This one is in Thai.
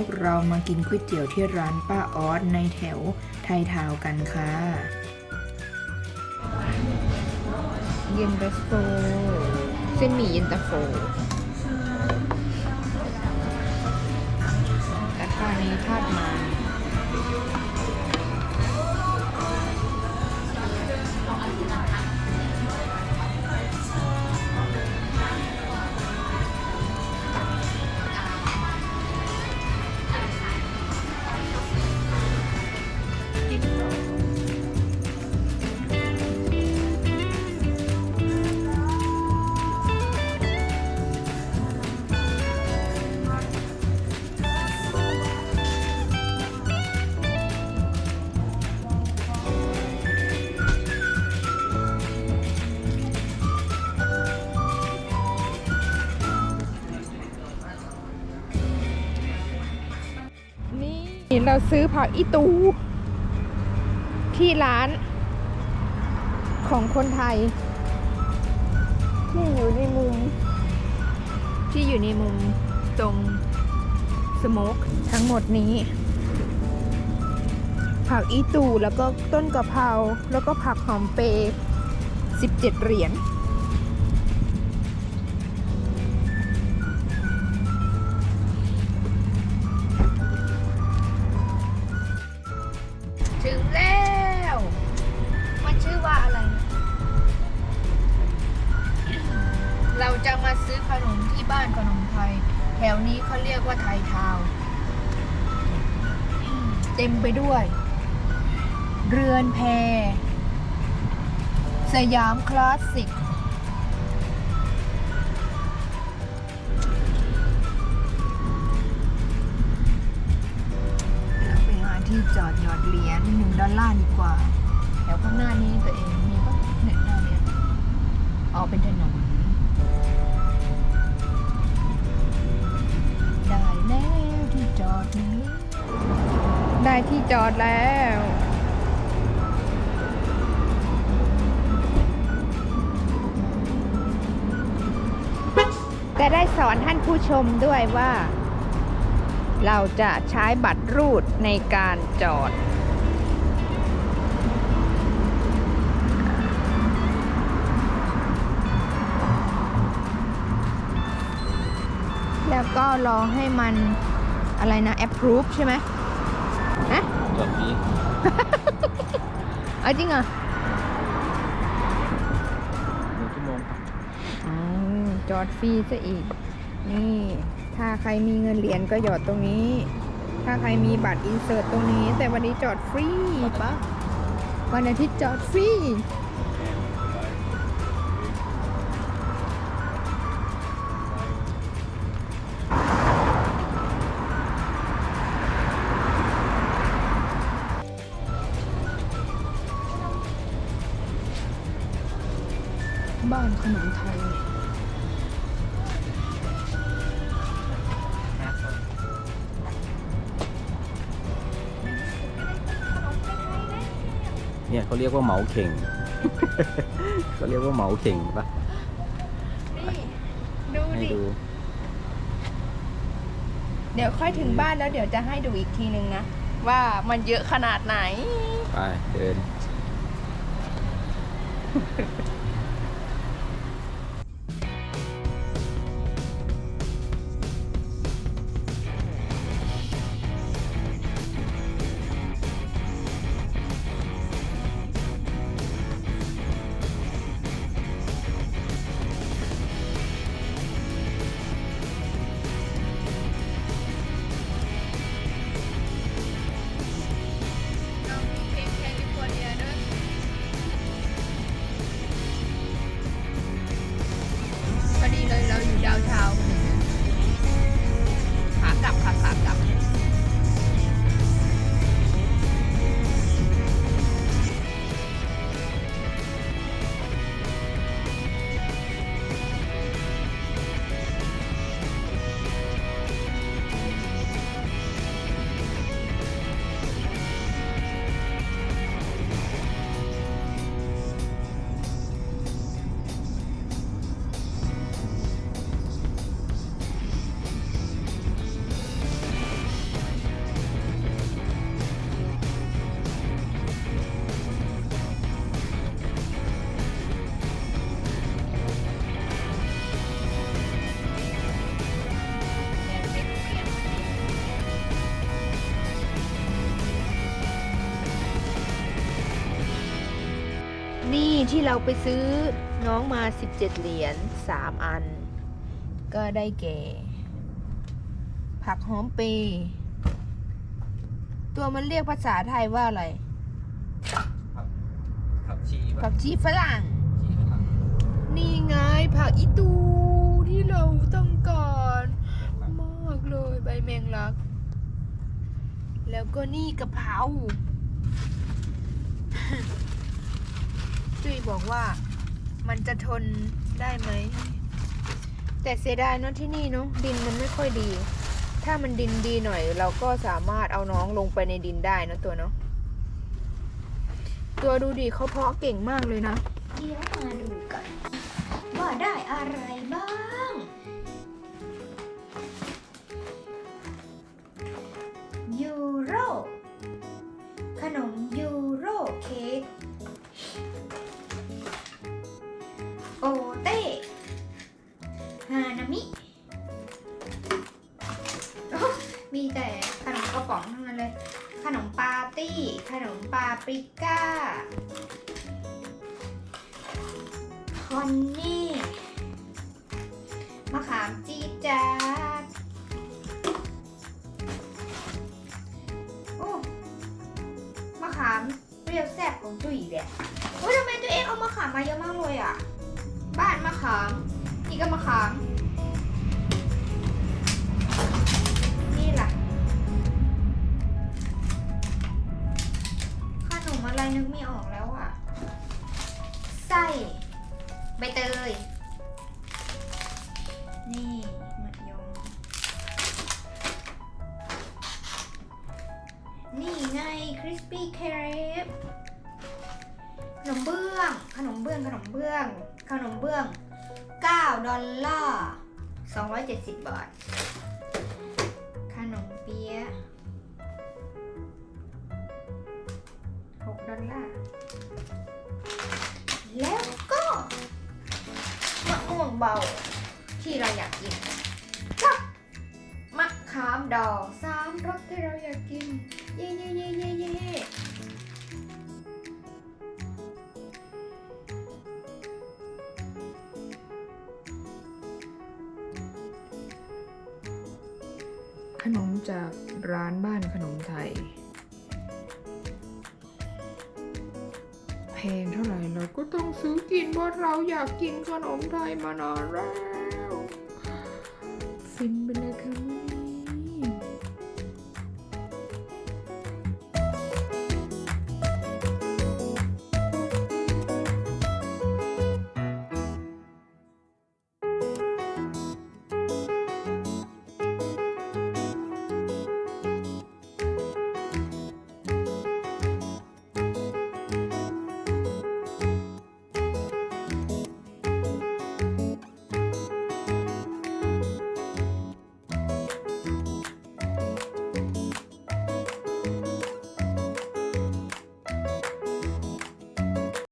วกเรามากินก๋วยเตี๋ยวที่ร้านป้าออสในแถวไทยทาวกันค่ะ เย็นตาโฟ เส้นหมี่เย็นตาโฟแต่ข้าวนี้ทอดมัน นี่เราซื้อผักอีตู ที่ร้านของคนไทย ที่อยู่ในมุม ที่อยู่ในมุมตรงสโมกทั้งหมดนี้ ผักอีตูแล้วก็ต้นกะเพราแล้วก็ผักหอมเปย์17 เหรียญ เต็มไปด้วย เรือนแพ สยามคลาสสิก เราไปหาที่จอดหยอดเหรียญหนึ่งดอลลาร์ดีกว่า แถวข้างหน้านี้ตัวเองมีปะเนี่ยหน้าเนี่ยอ๋อเป็นถนนได้แล้วที่จอดนี้ ได้ที่จอดแล้วแต่ได้สอนท่านผู้ชมด้วยว่า เราจะใช้บัตรรูดในการจอด แล้วก็รอให้มันอะไรนะ approve ใช่ไหม ฮะจอดนี้ เอาจริงเหรอหนึ่งชั่วโมงอืมจอดฟรีซะอีก นี่ ถ้าใครมีเงินเหรียญก็หยอดตรงนี้ ถ้าใครมีบัตรอินเสิร์ตตรงนี้ แต่วันนี้จอดฟรีปะวันอาทิตย์จอดฟรี บ้านขนมไทย เนี่ยเขาเรียกว่าเหมาเข่ง เขาเรียกว่าเหมาเข่งปะนี่ดูให้ดิดู เดี๋ยวค่อยถึงบ้านแล้วเดี๋ยวจะให้ดูอีกทีนึงนะ ว่ามันเยอะขนาดไหน ไป เดิน ที่เราไปซื้อน้องมา 17 เหรียญ3 อัน ก็ได้แก่ ผักหอมเปรย์ตัวมันเรียกภาษาไทยว่าอะไร ผักชีผักชีฝรั่งชีฝรั่ง นี่ไงผักอีตูที่เราต้องการมากเลยใบแมงลัก แล้วก็นี่กะเพรา จุ้ยบอกว่ามันจะทนได้ไหม แต่เสียดายเนอะที่นี่เนอะดินมันไม่ค่อยดี ถ้ามันดินดีหน่อย เราก็สามารถเอาน้องลงไปในดินได้นะตัวเนาะตัวดูดิเขาเพาะเก่งมากเลยนะ เดี๋ยวมาดูกัน ว่าได้อะไรบ้าง ยูโร ขนมยูโรเค้ก ริก้าคอนเน่มะขามจีจาดโอ้ มะขามเปรี้ยวแซ่บของจุ๋ยเลยโอ้ทำไมตัวเองเอามะขามมาเยอะมากเลยอะ บ้านมะขาม นี่ก็มะขาม นมเบื้องขนมเบื้อง ขนมเบื้อง 9 ดอลลาร์270 บาท ขนมเปี๊ยะ6ดอลลาร์ แล้วก็มะม่วงเบาที่เราอยากกินกับมะขามดองสามรสที่เราอยากกิน เย่เย่เย่เย่เย่ จากร้านบ้านขนมไทย แพงเท่าไหร่เราก็ต้องซื้อกินเพราะเราอยากกินขนมไทยมานานแล้ว